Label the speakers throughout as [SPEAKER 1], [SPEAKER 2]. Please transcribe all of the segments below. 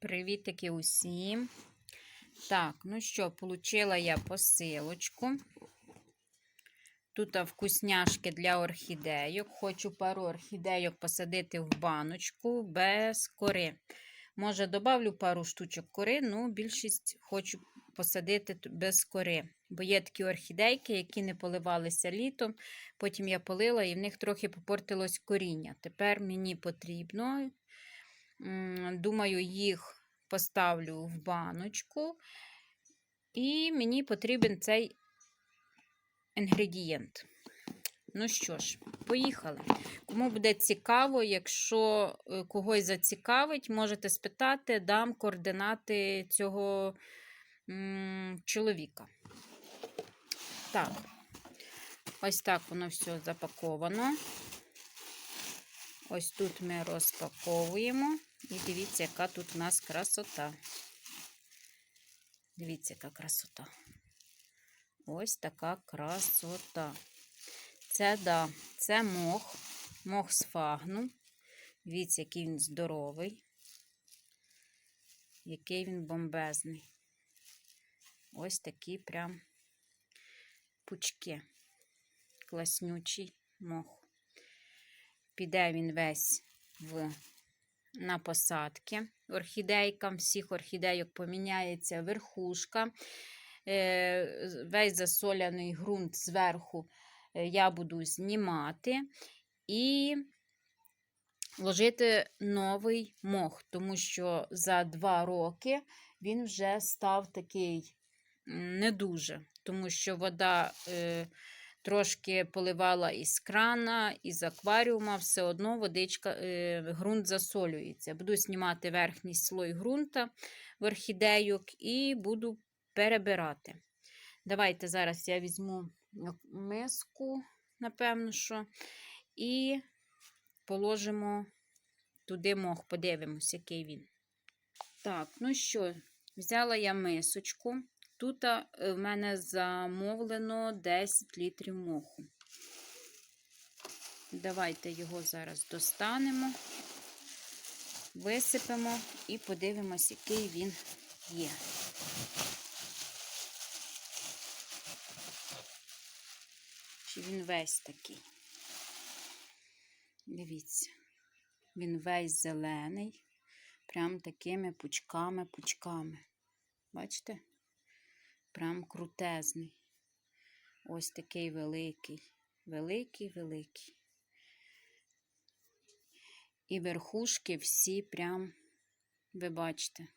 [SPEAKER 1] Привітики усім. Так, ну що, получила я посилочку. Тут вкусняшки для орхідейок. Хочу пару орхідейок посадити в баночку без кори. Може, добавлю пару штучок кори, ну більшість хочу посадити без кори. Бо є такі орхідейки, які не поливалися літом. Потім я полила і в них трохи попортилось коріння. Тепер мені потрібно Думаю, їх поставлю в баночку. І мені потрібен цей інгредієнт. Ну що ж, поїхали. Кому буде цікаво, якщо е, когось зацікавить, можете спитати, дам координати цього чоловіка. Так, ось так воно все запаковано. Ось тут ми розпаковуємо. І дивіться, яка тут у нас красота. Дивіться, яка красота. Ось така красота. Це, да, це мох, мох з фагну. Дивіться, який він здоровий, який він бомбезний. Ось такі прям пучки. Класнючий мох. Піде він весь в, на посадки орхідейкам. Всіх орхідейок поміняється верхушка. Е, Весь засоляний ґрунт зверху е, я буду знімати і ложити новий мох, тому що за два роки він вже став такий не дуже, тому що вода. Трошки поливала із крана, із акваріума, все одно водичка, е, ґрунт засолюється. Буду знімати верхній слой ґрунта в орхідейок і буду перебирати. Давайте зараз я візьму миску, напевно, що, і положимо туди мох, подивимось, який він. Так, ну що, взяла я мисочку. Тут е, в мене замовлено 10 літрів моху. Давайте його зараз достанемо, висипемо і подивимось, який він є. Чи він весь такий? Дивіться, він весь зелений, прям такими пучками-пучками. Бачите? Прям крутезний. Ось такий великий, великий, великий. І верхушки всі прям, ви бачите,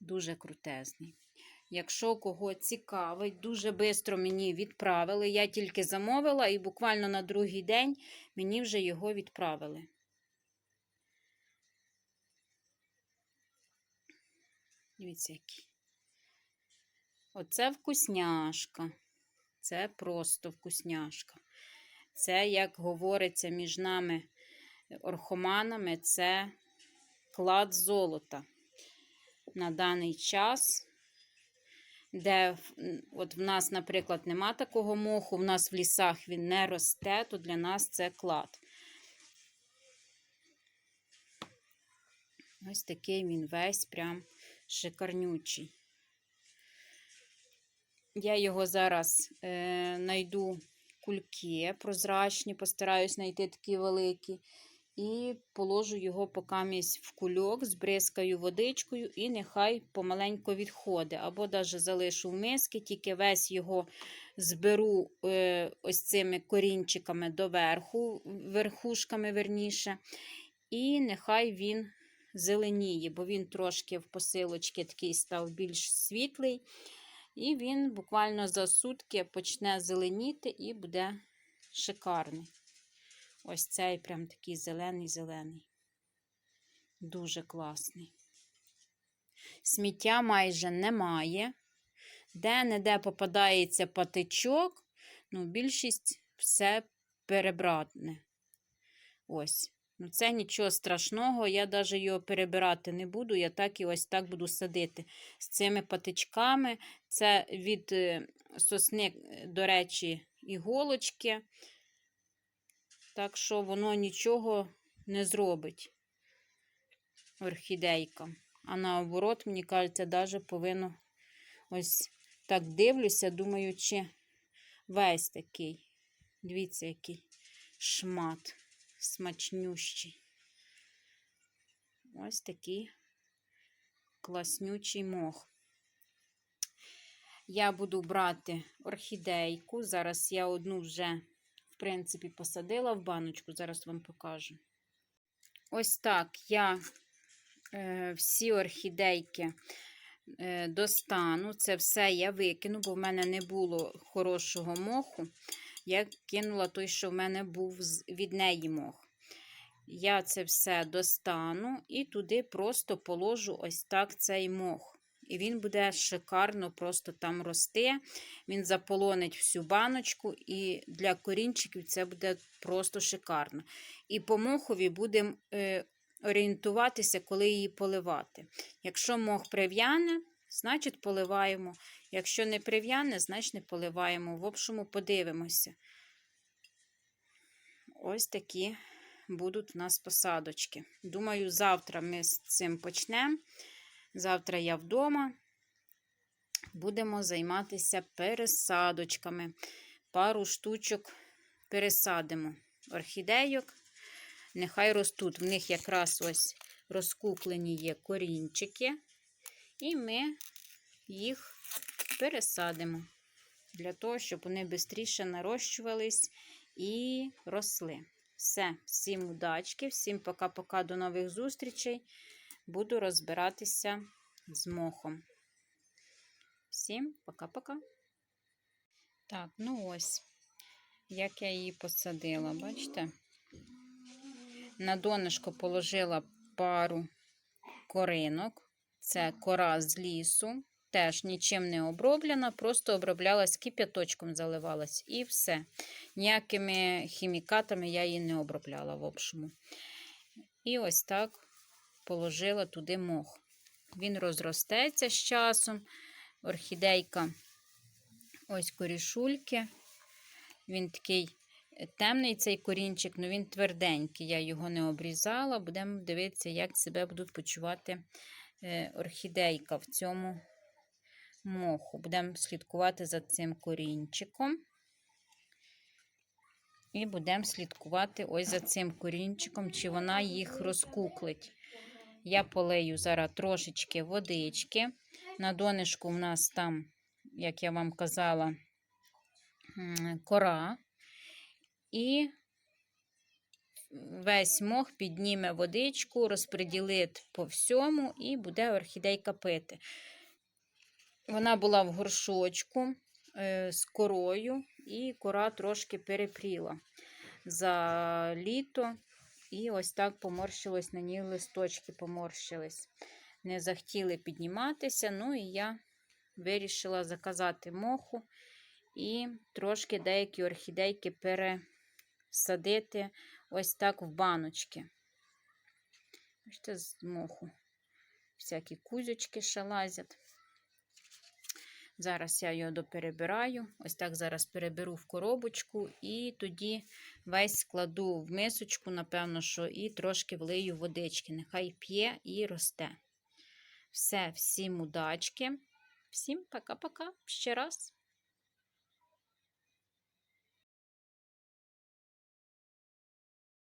[SPEAKER 1] дуже крутезний. Якщо кого цікавить, дуже швидко мені відправили. Я тільки замовила і буквально на другий день мені вже його відправили. Дивіться, який. Оце вкусняшка. Це просто вкусняшка. Це, як говориться між нами орхоманами, це клад золота. На даний час, де от в нас, наприклад, нема такого моху, в нас в лісах він не росте, то для нас це клад. Ось такий він весь прям шикарнючий. Я його зараз е, знайду кульки прозрачні, постараюсь знайти такі великі. І положу його покамість в кульок, збризкаю водичкою і нехай помаленько відходить. Або навіть залишу в миски, тільки весь його зберу е, ось цими корінчиками доверху, верхушками верніше. І нехай він зеленіє, бо він трошки в посилочці такий став більш світлий. І він буквально за сутки почне зеленіти і буде шикарний. Ось цей прям такий зелений-зелений. Дуже класний. Сміття майже немає. Де-не-де попадається патичок, ну, більшість все перебратне. Ось. Ну, це нічого страшного, я навіть його перебирати не буду. Я так і ось так буду садити з цими патичками. Це від е, сосни, до речі, іголочки. Так що воно нічого не зробить. орхідейка. А наоборот, мені кажеться, навіть повинно ось так дивлюся, думаю, чи весь такий. Дивіться, який шмат смачнющий. Ось такий класнючий мох. Я буду брати орхідейку. Зараз я одну вже, в принципі, посадила в баночку, зараз вам покажу. Ось так я е, всі орхідейки е, достану. Це все я викину, бо в мене не було хорошого моху. Я кинула той, що в мене був від неї мох. Я це все достану і туди просто положу ось так цей мох. І він буде шикарно просто там рости. Він заполонить всю баночку, і для корінчиків це буде просто шикарно. І по мохові будемо е, орієнтуватися, коли її поливати. Якщо мох прив'яне, значить поливаємо. Якщо не прив'яне, значить не поливаємо. В общому, подивимося. Ось такі будуть у нас посадочки. Думаю, завтра ми з цим почнемо. Завтра я вдома. Будемо займатися пересадочками. Пару штучок пересадимо орхідейок. Нехай ростуть. В них якраз ось розкуклені є корінчики. І ми їх пересадимо для того, щоб вони швидше нарощувались і росли. Все, всім удачки, всім пока-пока, до нових зустрічей. Буду розбиратися з мохом. Всім пока-пока. Так, ну ось, як я її посадила, бачите? На донышко положила пару коринок. Це кора з лісу. Теж нічим не оброблена, просто оброблялась кип'яточком заливалась. І все. Ніякими хімікатами я її не обробляла, в общому. І ось так положила туди мох. Він розростеться з часом. Орхідейка, ось корішульки. Він такий темний цей корінчик, але він тверденький. Я його не обрізала. Будемо дивитися, як себе будуть почувати орхідейка в цьому моху. Будемо слідкувати за цим корінчиком. І будемо слідкувати ось за цим корінчиком, чи вона їх розкуклить. Я полею зараз трошечки водички. На донишку у нас там, як я вам казала, кора. І весь мох підніме водичку, розподілить по всьому, і буде орхідейка пити. Вона була в горшочку е, з корою, і кора трошки перепріла за літо. І ось так поморщилось на ній листочки поморщились. Не захотіли підніматися. Ну і я вирішила заказати моху і трошки деякі орхідейки пересадити ось так в баночки. Бачите, з моху. Всякі кузочки ще лазять. Зараз я його доперебираю. Ось так зараз переберу в коробочку, і тоді весь складу в мисочку, напевно, що і трошки влию водички. Нехай п'є і росте. Все, всім удачки. Всім пока-пока. Ще раз.